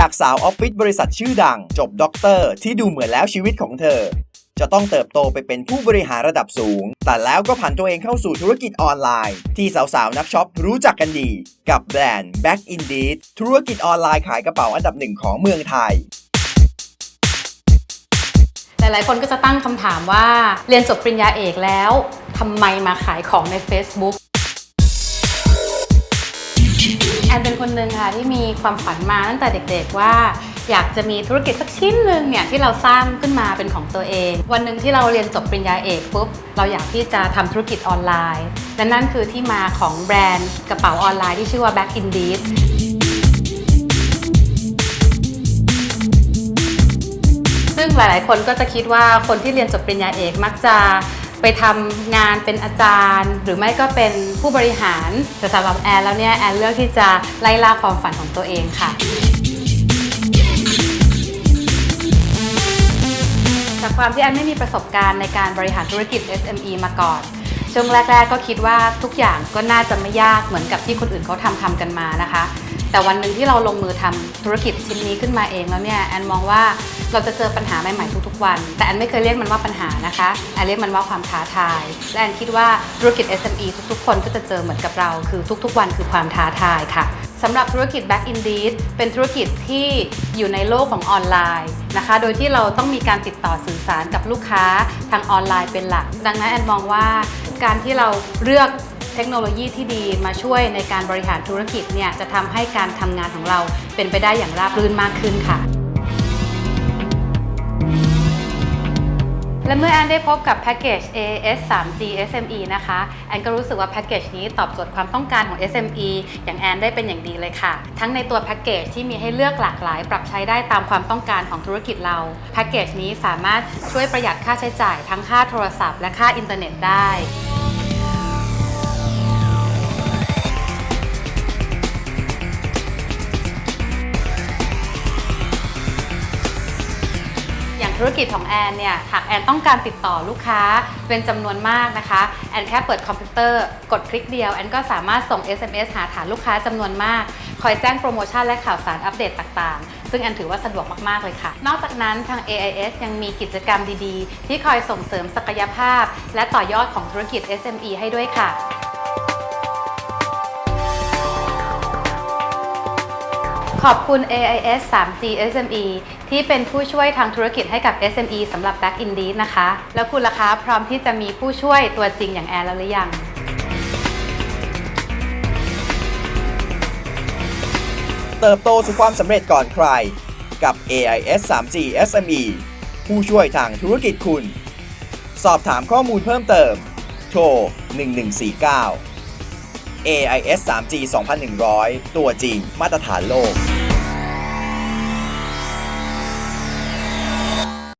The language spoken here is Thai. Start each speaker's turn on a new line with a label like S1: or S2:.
S1: จากสาวออฟฟิศบริษัทชื่อดัง จบด็อกเตอร์ที่ดูเหมือนแล้วชีวิตของเธอ จะต้องเติบโตไปเป็นผู้บริหารระดับสูง แต่แล้วก็ผันตัวเองเข้าสู่ธุรกิจออนไลน์ ที่สาวๆ นักช็อปรู้จักกันดี กับแบรนด์ Back Indeed ธุรกิจออนไลน์ขายกระเป๋าอันดับหนึ่งของเมืองไทย
S2: หลายๆ คนก็จะตั้งคำถามว่าเรียนจบปริญญาเอกแล้วทำไมมาขายของใน Facebook อนเป็นคนหนึ่งค่ะที่มีความฝันมาตั้งแต่เด็กๆว่า อยากจะมีธุรกิจสักชิ้นหนึ่งเนี่ยที่เราสร้างขึ้นมาเป็นของตัวเอง วันหนึ่งที่เราเรียนจบปริญญาเอกปุ๊บเราอยากที่จะทำธุรกิจออนไลน์และนั่นคือที่มาของแบรนด์กระเป๋าออนไลน์ที่ชื่อว่า Back Indeed ซึ่งหลายๆ คนก็จะคิดว่าคนที่เรียนจบปริญญาเอกมักจะ ไปทำงานเป็นอาจารย์ หรือไม่ก็เป็นผู้บริหารแต่สำหรับแอนแล้วเนี่ยแอนเลือกที่จะไล่ล่าความฝันของตัวเองค่ะจากความที่แอนไม่มีประสบการณ์ในการบริหารธุรกิจ SME มาก่อนช่วงแรก ๆ ก็คิดว่าทุกอย่างก็น่าจะไม่ยากเหมือนกับที่คนอื่นเขาทำทำกันมานะคะ แต่วันหนึ่งที่เราลงมือทำธุรกิจชิ้นนี้ขึ้นมาเองแล้วเนี่ยแอนมองว่าเราจะเจอปัญหาใหม่ๆทุกๆวัน แต่แอนไม่เคยเรียกมันว่าปัญหานะคะแอนเรียกมันว่าความท้าทาย และแอนคิดว่าธุรกิจ SME ทุกๆ คนก็จะเจอเหมือนกับเรา คือทุกๆ วันคือความท้าทายค่ะสำหรับธุรกิจ Back Indeed เป็นธุรกิจที่อยู่ในโลกของออนไลน์นะคะ โดยที่เราต้องมีการติดต่อสื่อสารกับลูกค้าทางออนไลน์เป็นหลัก ดังนั้นแอนมองว่าการที่เราเลือก เทคโนโลยีที่ดีมาช่วยในการบริหารธุรกิจเนี่ยจะทำให้การทำงานของเราเป็นไปได้อย่างราบรื่นมากขึ้นค่ะ และเมื่อแอนได้พบกับแพ็กเกจ AS 3G SME นะคะ แอนก็รู้สึกว่าแพ็กเกจนี้ตอบโจทย์ความต้องการของ SME อย่างแอนได้เป็นอย่างดีเลยค่ะ ทั้งในตัวแพ็กเกจที่มีให้เลือกหลากหลาย ปรับใช้ได้ตามความต้องการของธุรกิจเรา แพ็กเกจนี้สามารถช่วยประหยัดค่าใช้จ่ายทั้งค่าโทรศัพท์และค่าอินเทอร์เน็ตได้ ธุรกิจของแอนเนี่ยหากแอนต้องการติดต่อลูกค้าเป็นจำนวนมากนะคะแอนแค่เปิดคอมพิวเตอร์กดคลิกเดียวแอนก็สามารถส่ง SMS หาฐานลูกค้าจำนวนมาก คอยแจ้งโปรโมชั่นและข่าวสารอัปเดตต่างๆ ซึ่งแอนถือว่าสะดวกมากๆเลยค่ะ นอกจากนั้นทาง AIS ยังมีกิจกรรมดีๆ ที่คอยส่งเสริมศักยภาพ และต่อยอดของธุรกิจ SME ให้ด้วยค่ะ ขอบคุณ AIS 3G SME ที่เป็นผู้ช่วยทางธุรกิจให้กับ SME สำหรับ Back Indeed นะคะ แล้วคุณล่ะคะพร้อมที่จะมีผู้ช่วยตัวจริงอย่างแอนแล้วหรือยัง
S1: เติบโตสู่ความสำเร็จก่อนใคร กับ AIS 3G SME ผู้ช่วยทางธุรกิจคุณ สอบถามข้อมูลเพิ่มเติม โทร 1149 AIS 3G 2100 ตัวจริง มาตรฐานโลก